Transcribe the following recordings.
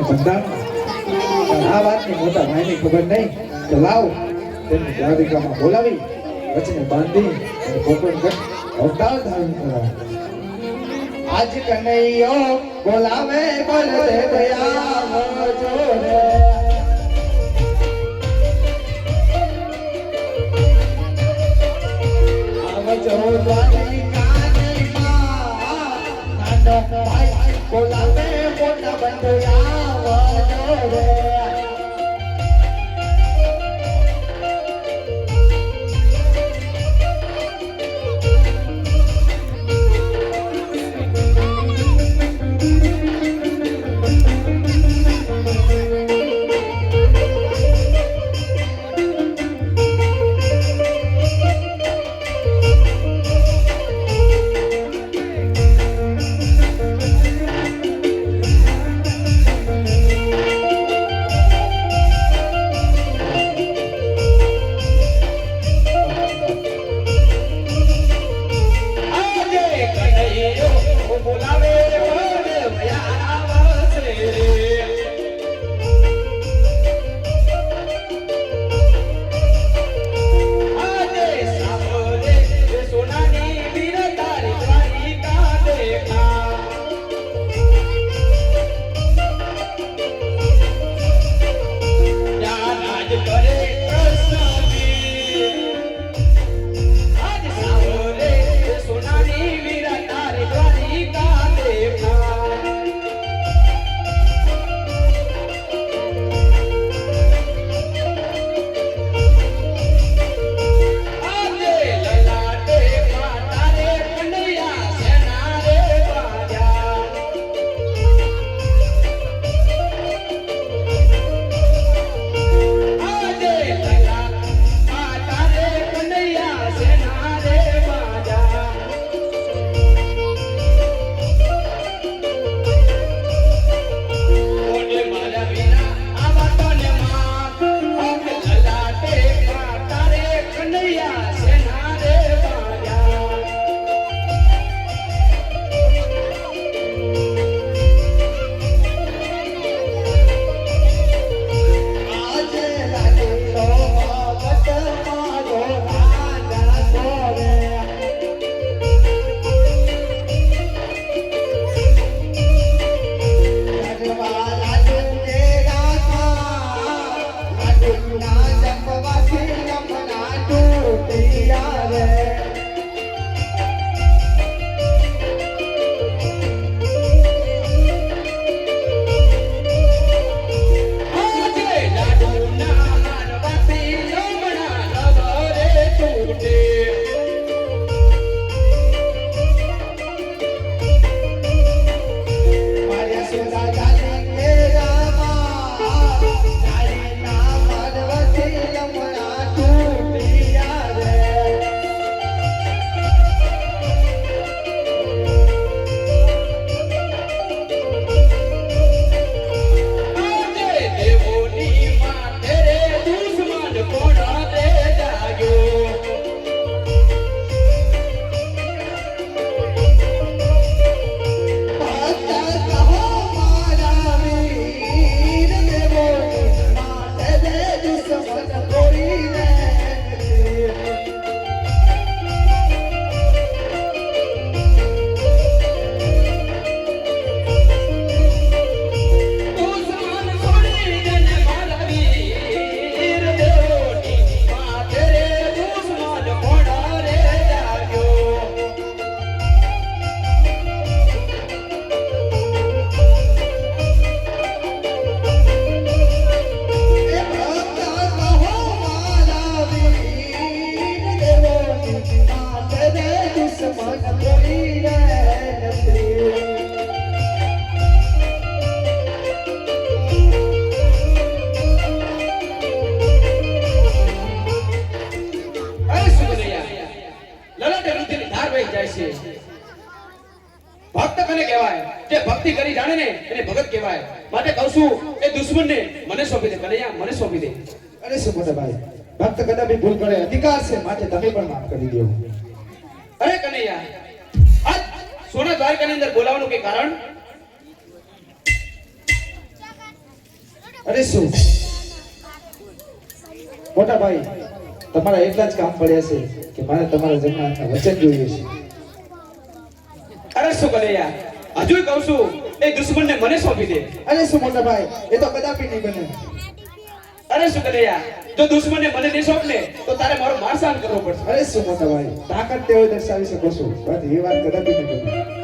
ને બંધા મોટા ભાઈને ખબર નહીં તો લાવ તેમને બોલાવી વચને બાંધી અને પોપટ આજ કનૈયો બોલાવે બોલતે દયા જોડે Bola. Friday. તમે પણ માફ કરી દો અરે કનૈયા, આજ સોના દ્વારકાની અંદર બોલાવવાનું કે કારણ? અરે શું? મોટા ભાઈ, તમારા એટલા જ કામ પડ્યા છે કે મારે તમારા જમણા વચન જોઈએ છે? અરે શું કનૈયા, હજુ કહું છું, એ દુશ્મન ને મને સોંપી દે. અરે શું મોટા ભાઈ, એ તો કદાપી નહીં બને. અરે શું કનૈયા જો દુશ્મને મને નહીં સોંપને, તો તારે મારો માર સહન કરવો પડશે. અરે શું મોટા ભાઈ? તાકાત તેઓ દર્શાવી શકો છો. પણ એ વાત કદાચ નહીં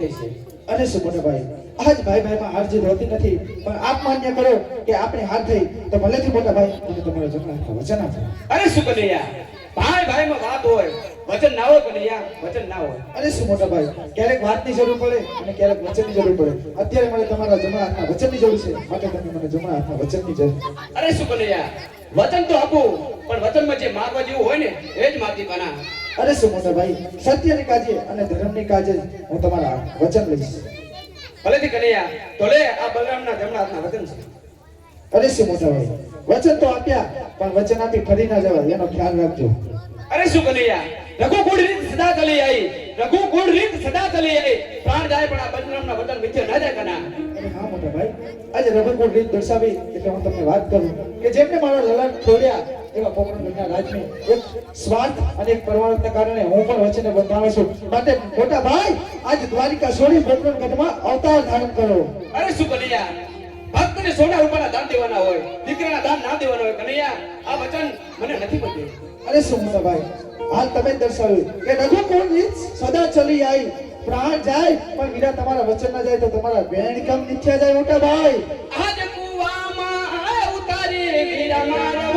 થઈ છે? અને શું મોટા ભાઈ? આજ ભાઈ ભાઈમાં હાર હોતી નથી પણ આપ માન્ય કરો કે આપણે હાર થઈ તો ભલેથી મોટા ભાઈ મને તમારા જમણા વચન આપો. અરે શું કનૈયા? ભાઈ ભાઈમાં વાત હોય વચન ના હોય કનૈયા વચન ના હોય. અરે શું મોટા ભાઈ? ક્યારેક વાતની જરૂર પડે અને ક્યારેક વચનની જરૂર પડે. અત્યારે મને તમારા જમણા હાથના વચનની જરૂર છે. માટે તમે મને જમણા હાથના વચનની જરૂર અરે શું કનૈયા? વચન તો આપું પણ વચનમાં જે માગવા જેવું હોય ને એ જ માગી કાના અરે શું મોટા ભાઈ? સત્યની કાજે અને ધર્મની કાજે હું તમારા વચન લઈશ. ભલેથી કનૈયા તો લે આ બલરામના જમણા હાથના વચન છે. અરે શું મોટા ભાઈ? વચન તો આપ્યા પણ વચન આપી ફરી ના જવાય એનો ખ્યાલ રાખજો. અરે શું કનૈયા? રઘુકુળ રીત સદા ચલી આવી. રઘુકુળ રીત સદા ચલી આવી. પ્રાણ જાય પણ આ બલરામના વચન મિથ્ય ના જાય કના. હા મોટા ભાઈ. આજે રઘુકુળ રીત દર્શાવી એટલે હું તમને વાત કરું કે જેમને મારા લલન છોડ્યા એવા પોકરણગઢના રાજની એક સ્વાર્થ અને એક પરમાણુના કારણે હું પણ વચને બંધાવો છું. માટે મોટા ભાઈ આજ દ્વારિકા છોડી પોકરણગઢમાં અવતાર ધારણ કરો. અરે શું કનૈયા? ભક્તને સોના રૂપિયાના દાન દેવાના હોય દીકરાના દાન ના દેવાના હોય કનૈયા આ વચન મને નથી બન્યું અરે શું મોટા ભાઈ હાલ તમે દર્શાવ્યું કે રઘુકુળ રીત સદા ચલી આવી પ્રાણ જાય પણ વીરા તમારા વચન ના જાય તો તમારા બેન કમ નીચે જાય મોટા ભાઈ. આજ કુવામાં ઉતારી વીરા મારા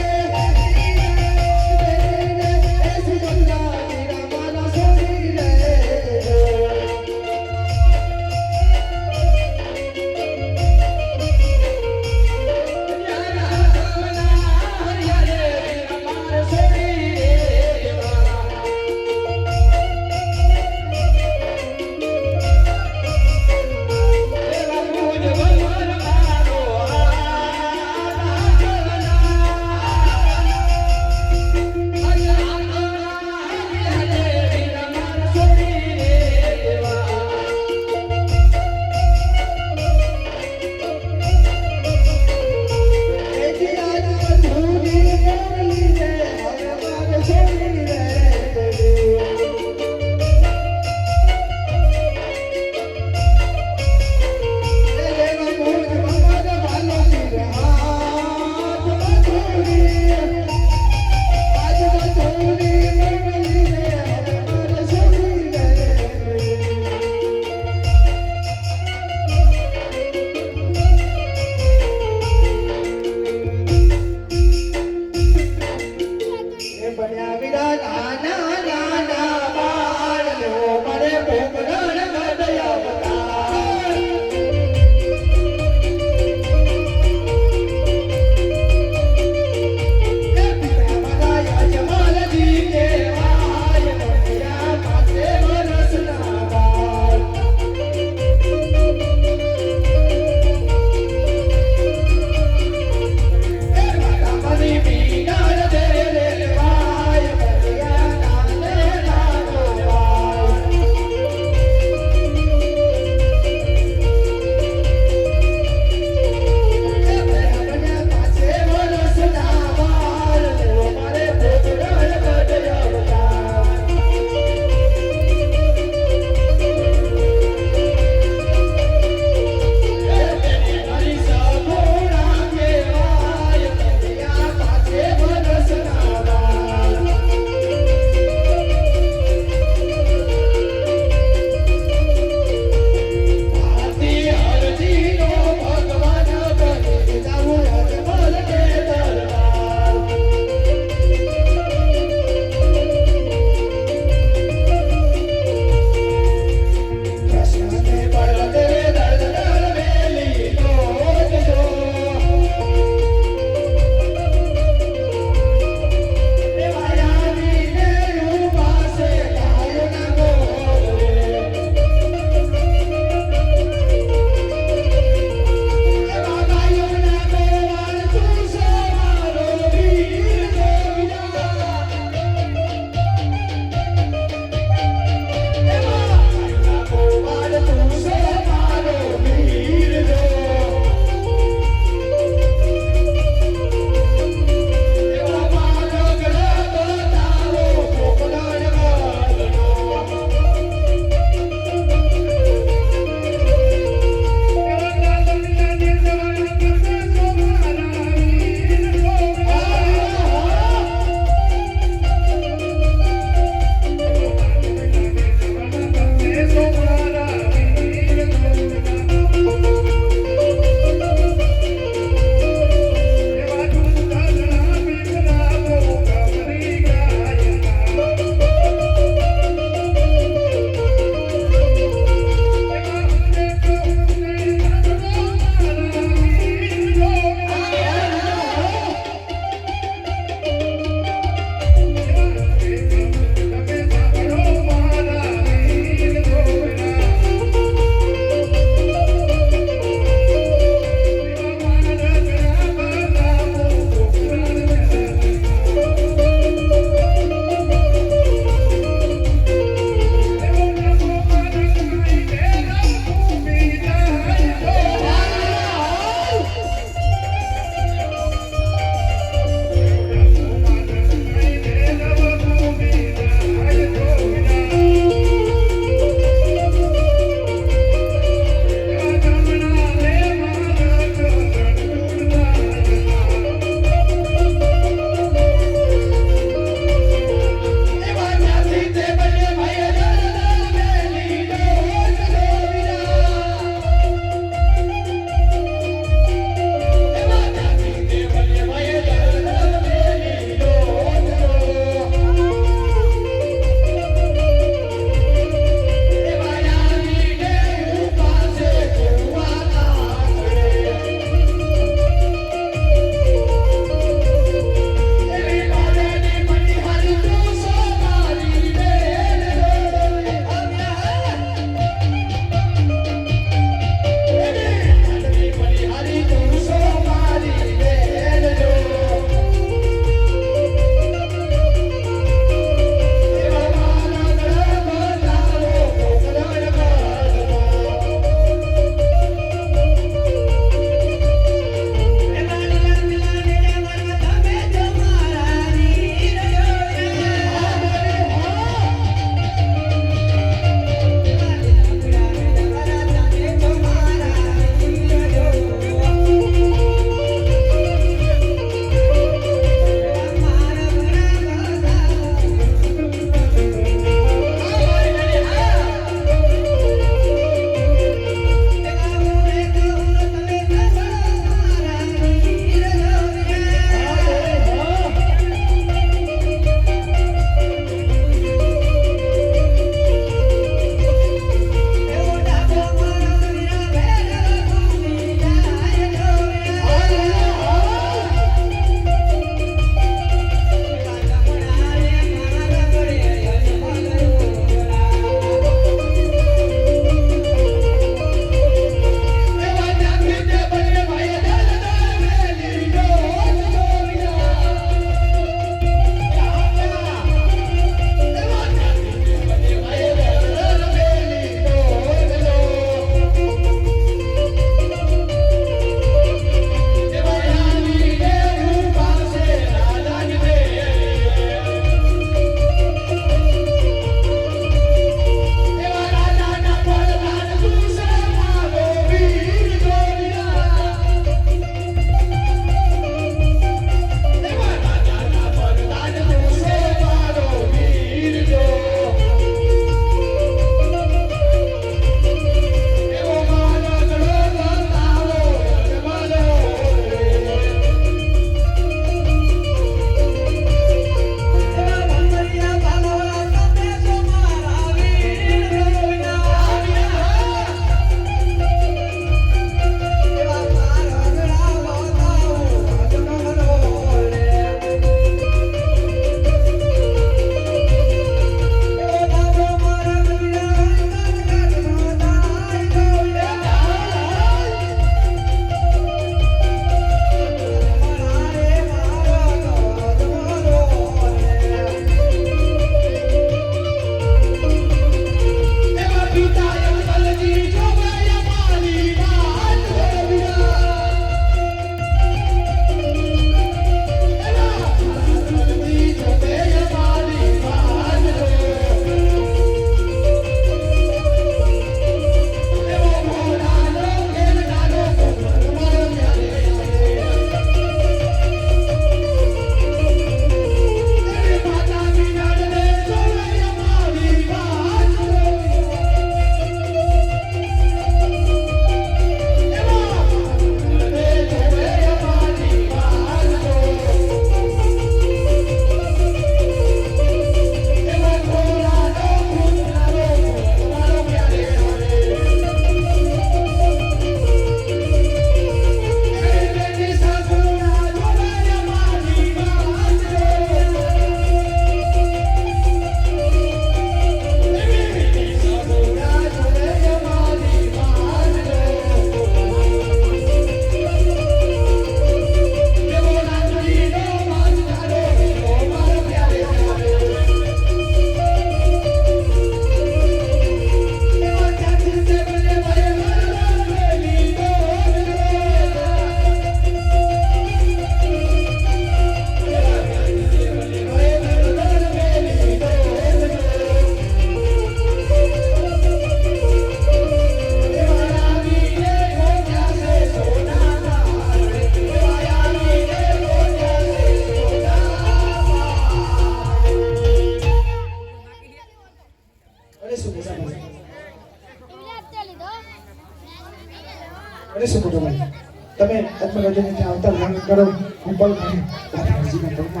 ثم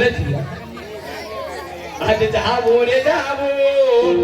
رتبي قد تعبوا لتعبون